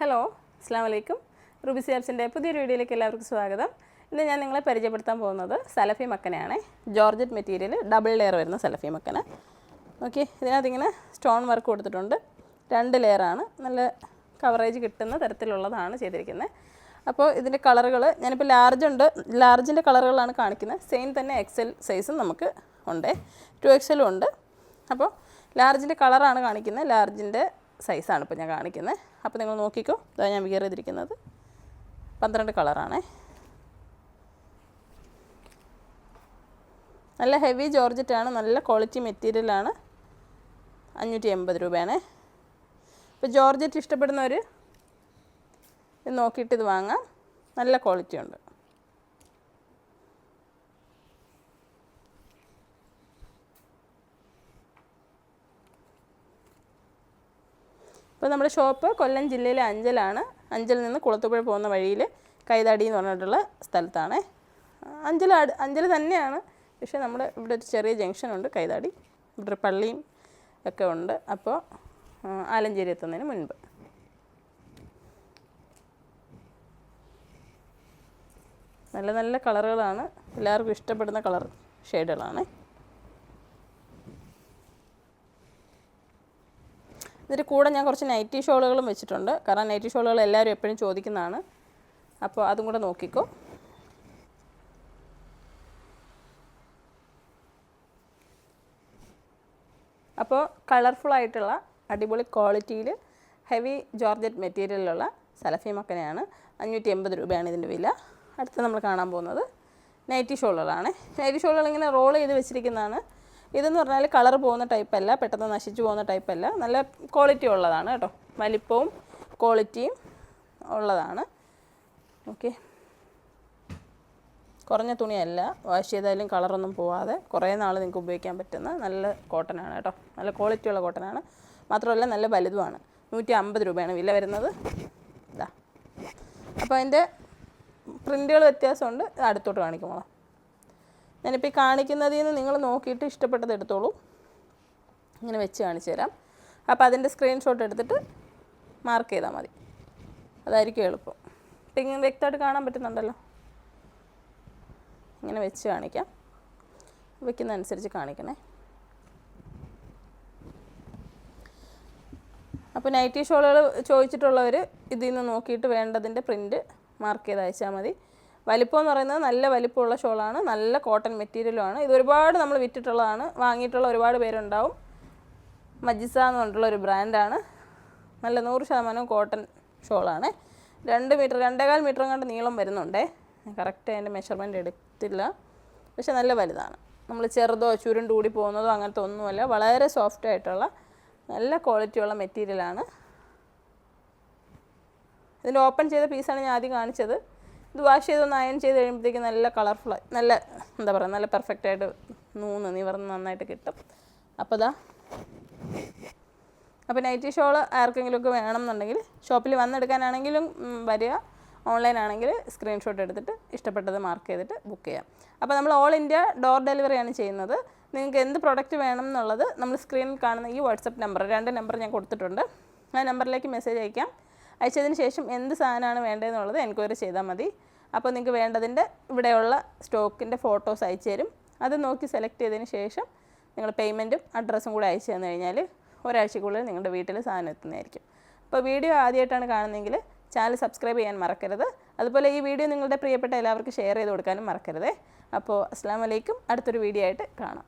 Hello അസ്സാം വലൈക്കും Ruby സിയാബ്സിന്റെ പുതിയൊരു വീഡിയോയിലേക്ക് എല്ലാവർക്കും സ്വാഗതം. ഇന്ന് ഞാൻ നിങ്ങളെ പരിചയപ്പെടുത്താൻ പോകുന്നത് സലഫി മക്കനയാണ് ജോർജറ്റ് മെറ്റീരിയൽ ഡബിൾ ലെയർ വരുന്ന സലഫി മക്കന. ഓക്കെ ഇതിനകത്ത് ഇങ്ങനെ സ്റ്റോൺ വർക്ക് കൊടുത്തിട്ടുണ്ട്. രണ്ട് ലെയറാണ് നല്ല കവറേജ് കിട്ടുന്ന തരത്തിലുള്ളതാണ് ചെയ്തിരിക്കുന്നത്. അപ്പോൾ ഇതിന്റെ കളറുകൾ ഞാനിപ്പോൾ ലാർജ് ഉണ്ട്. ലാർജിന്റെ കളറുകളാണ് കാണിക്കുന്നത്. സെയിം തന്നെ എക്സൽ സൈസും നമുക്ക് ഉണ്ട്. ടു എക്സലും ഉണ്ട്. അപ്പോൾ ലാർജിന്റെ കളറാണ് കാണിക്കുന്നത്. ലാർജിന്റെ സൈസാണ് ഇപ്പോൾ ഞാൻ കാണിക്കുന്നത് അപ്പോൾ നിങ്ങൾ നോക്കിക്കോ. ഇതാ ഞാൻ വിയർ ചെയ്തിരിക്കുന്നത് പന്ത്രണ്ട് കളറാണേ. നല്ല ഹെവി ജോർജറ്റാണ് നല്ല ക്വാളിറ്റി മെറ്റീരിയലാണ് അഞ്ഞൂറ്റി എൺപത് രൂപയാണ്. ഇപ്പോൾ ജോർജറ്റ് ഇഷ്ടപ്പെടുന്നവർ ഇത് നോക്കിയിട്ട് ഇത് വാങ്ങാം. നല്ല ക്വാളിറ്റി ഉണ്ട്. ഇപ്പോൾ നമ്മുടെ ഷോപ്പ് കൊല്ലം ജില്ലയിലെ അഞ്ചലാണ്. അഞ്ചലിൽ നിന്ന് കുളത്തുപുഴ പോകുന്ന വഴിയിൽ കൈതാടി എന്ന് പറഞ്ഞിട്ടുള്ള സ്ഥലത്താണ്. അഞ്ചൽ അട് അഞ്ചൽ തന്നെയാണ്. പക്ഷേ നമ്മുടെ ഇവിടെ ഒരു ചെറിയ ജംഗ്ഷൻ ഉണ്ട് കൈതാടി. ഇവിടെ ഒരു പള്ളിയും ഒക്കെ ഉണ്ട്. അപ്പോൾ ആലഞ്ചേരി എത്തുന്നതിന് മുൻപ്. നല്ല നല്ല കളറുകളാണ്. എല്ലാവർക്കും ഇഷ്ടപ്പെടുന്ന കളർ ഷെയ്ഡുകളാണ്. ഇതിന്റെ കൂടെ ഞാൻ കുറച്ച് നൈറ്റി ഷോളുകളും വെച്ചിട്ടുണ്ട്. കാരണം നൈറ്റി ഷോളുകൾ എല്ലാവരും എപ്പോഴും ചോദിക്കുന്നതാണ്. അപ്പോൾ അതും കൂടെ നോക്കിക്കോ. അപ്പോൾ കളർഫുൾ ആയിട്ടുള്ള അടിപൊളി ക്വാളിറ്റിയിൽ ഹെവി ജോർജറ്റ് മെറ്റീരിയലിലുള്ള സലഫി മക്കനെയാണ് അഞ്ഞൂറ്റി എൺപത് രൂപയാണ് ഇതിന്റെ വില. അടുത്ത് നമ്മൾ കാണാൻ പോകുന്നത്. നൈറ്റി ഷോളുകളാണ് നൈറ്റി ഷോളുകൾ ഇങ്ങനെ റോൾ ചെയ്ത് വെച്ചിരിക്കുന്നതാണ്. ഇതെന്ന് പറഞ്ഞാൽ കളർ പോകുന്ന ടൈപ്പല്ല പെട്ടെന്ന് നശിച്ചു പോകുന്ന ടൈപ്പല്ല നല്ല ക്വാളിറ്റി ഉള്ളതാണ് കേട്ടോ. വലിപ്പവും ക്വാളിറ്റിയും ഉള്ളതാണ്. ഓക്കെ കുറഞ്ഞ തുണിയല്ല വാഷ് ചെയ്താലും കളറൊന്നും പോവാതെ കുറേ നാൾ നിങ്ങൾക്ക് ഉപയോഗിക്കാൻ പറ്റുന്ന നല്ല കോട്ടനാണ് കേട്ടോ. നല്ല ക്വാളിറ്റി ഉള്ള കോട്ടനാണ് മാത്രമല്ല നല്ല വലുതുമാണ്. നൂറ്റി അമ്പത് രൂപയാണ് വില വരുന്നത്. ഇതാ അപ്പോൾ അതിന്റെ പ്രിന്റുകൾ വ്യത്യാസമുണ്ട്. അടുത്തോട്ട് കാണിക്കുമോ ഞാനിപ്പോൾ ഈ കാണിക്കുന്നതിൽ നിന്ന് നിങ്ങൾ നോക്കിയിട്ട് ഇഷ്ടപ്പെട്ടത് എടുത്തോളൂ. ഇങ്ങനെ വെച്ച് കാണിച്ചു തരാം. അപ്പോൾ അതിന്റെ സ്ക്രീൻഷോട്ട് എടുത്തിട്ട് മാർക്ക് ചെയ്താൽ മതി. അതായിരിക്കും എളുപ്പം. അപ്പം ഇങ്ങനെ വ്യക്തമായിട്ട് കാണാൻ പറ്റുന്നുണ്ടല്ലോ. ഇങ്ങനെ വെച്ച് കാണിക്കാം. വെക്കുന്ന അനുസരിച്ച് കാണിക്കണേ. അപ്പോൾ നൈറ്റി ഷോളുകൾ ചോദിച്ചിട്ടുള്ളവർ ഇതിൽ നിന്ന് നോക്കിയിട്ട് വേണ്ടതിന്റെ പ്രിന്റ് മാർക്ക് ചെയ്ത് അയച്ചാൽ മതി. വലിപ്പം എന്ന് പറയുന്നത് നല്ല വലിപ്പമുള്ള ഷോളാണ് നല്ല കോട്ടൺ മെറ്റീരിയലുമാണ് ഇത് ഒരുപാട് നമ്മൾ വിറ്റിട്ടുള്ളതാണ് വാങ്ങിയിട്ടുള്ള ഒരുപാട് പേരുണ്ടാവും. മജിസ എന്ന് പറഞ്ഞിട്ടുള്ള ഒരു ബ്രാൻഡാണ് നല്ല നൂറ് ശതമാനം കോട്ടൺ ഷോളാണ്. രണ്ട് മീറ്റർ രണ്ടേകാൽ മീറ്റർ കണ്ട് നീളം വരുന്നുണ്ടേ. കറക്റ്റ് അതിന്റെ മെഷർമെന്റ് എടുത്തില്ല. പക്ഷെ നല്ല വലുതാണ്. നമ്മൾ ചെറുതോ ചുരുണ്ട് കൂടി പോകുന്നതോ അങ്ങനത്തെ ഒന്നുമല്ല. വളരെ സോഫ്റ്റ് ആയിട്ടുള്ള നല്ല ക്വാളിറ്റിയുള്ള മെറ്റീരിയലാണ് ഇതിന്റെ ഓപ്പൺ ചെയ്ത പീസാണ് ഞാൻ ആദ്യം കാണിച്ചത്. ഇത് വാഷ് ചെയ്തൊന്ന് അയൺ ചെയ്ത് കഴിയുമ്പോഴത്തേക്ക് നല്ല കളർഫുൾ നല്ല എന്താ പറയുക നല്ല പെർഫെക്റ്റ് ആയിട്ട് നൂന്ന് നിവർന്ന് നന്നായിട്ട് കിട്ടും. അപ്പോൾ ഇതാ അപ്പോൾ നൈറ്റി ഷോൾ ആർക്കെങ്കിലുമൊക്കെ വേണം എന്നുണ്ടെങ്കിൽ ഷോപ്പിൽ വന്നെടുക്കാനാണെങ്കിലും വരിക. ഓൺലൈൻ ആണെങ്കിൽ സ്ക്രീൻഷോട്ട് എടുത്തിട്ട് ഇഷ്ടപ്പെട്ടത് മാർക്ക് ചെയ്തിട്ട് ബുക്ക് ചെയ്യാം. അപ്പോൾ നമ്മൾ ഓൾ ഇന്ത്യ ഡോർ ഡെലിവറിയാണ് ചെയ്യുന്നത്. നിങ്ങൾക്ക് എന്ത് പ്രൊഡക്റ്റ് വേണം എന്നുള്ളത് നമ്മൾ സ്ക്രീനിൽ കാണുന്ന ഈ വാട്സപ്പ് നമ്പർ രണ്ട് നമ്പർ ഞാൻ കൊടുത്തിട്ടുണ്ട്. ആ നമ്പറിലേക്ക് മെസ്സേജ് അയക്കാം. അയച്ചതിന് ശേഷം എന്ത് സാധനമാണ് വേണ്ടതെന്നുള്ളത് എൻക്വയറി ചെയ്താൽ മതി. അപ്പോൾ നിങ്ങൾക്ക് വേണ്ടതിന്റെ ഇവിടെയുള്ള സ്റ്റോക്കിന്റെ ഫോട്ടോസ് അയച്ചു തരും. അത് നോക്കി സെലക്ട് ചെയ്തതിന് ശേഷം നിങ്ങൾ പേയ്മെന്റും അഡ്രസ്സും കൂടെ അയച്ചു തന്നു കഴിഞ്ഞാൽ ഒരാഴ്ചക്കുള്ളിൽ നിങ്ങളുടെ വീട്ടിൽ സാധനം എത്തുന്നതായിരിക്കും. അപ്പോൾ വീഡിയോ ആദ്യമായിട്ടാണ് കാണുന്നതെങ്കിൽ ചാനൽ സബ്സ്ക്രൈബ് ചെയ്യാൻ മറക്കരുത്. അതുപോലെ ഈ വീഡിയോ നിങ്ങളുടെ പ്രിയപ്പെട്ട എല്ലാവർക്കും ഷെയർ ചെയ്ത് കൊടുക്കാനും മറക്കരുതേ. അപ്പോൾ അസ്സാം വലൈക്കും അടുത്തൊരു വീഡിയോ ആയിട്ട് കാണാം.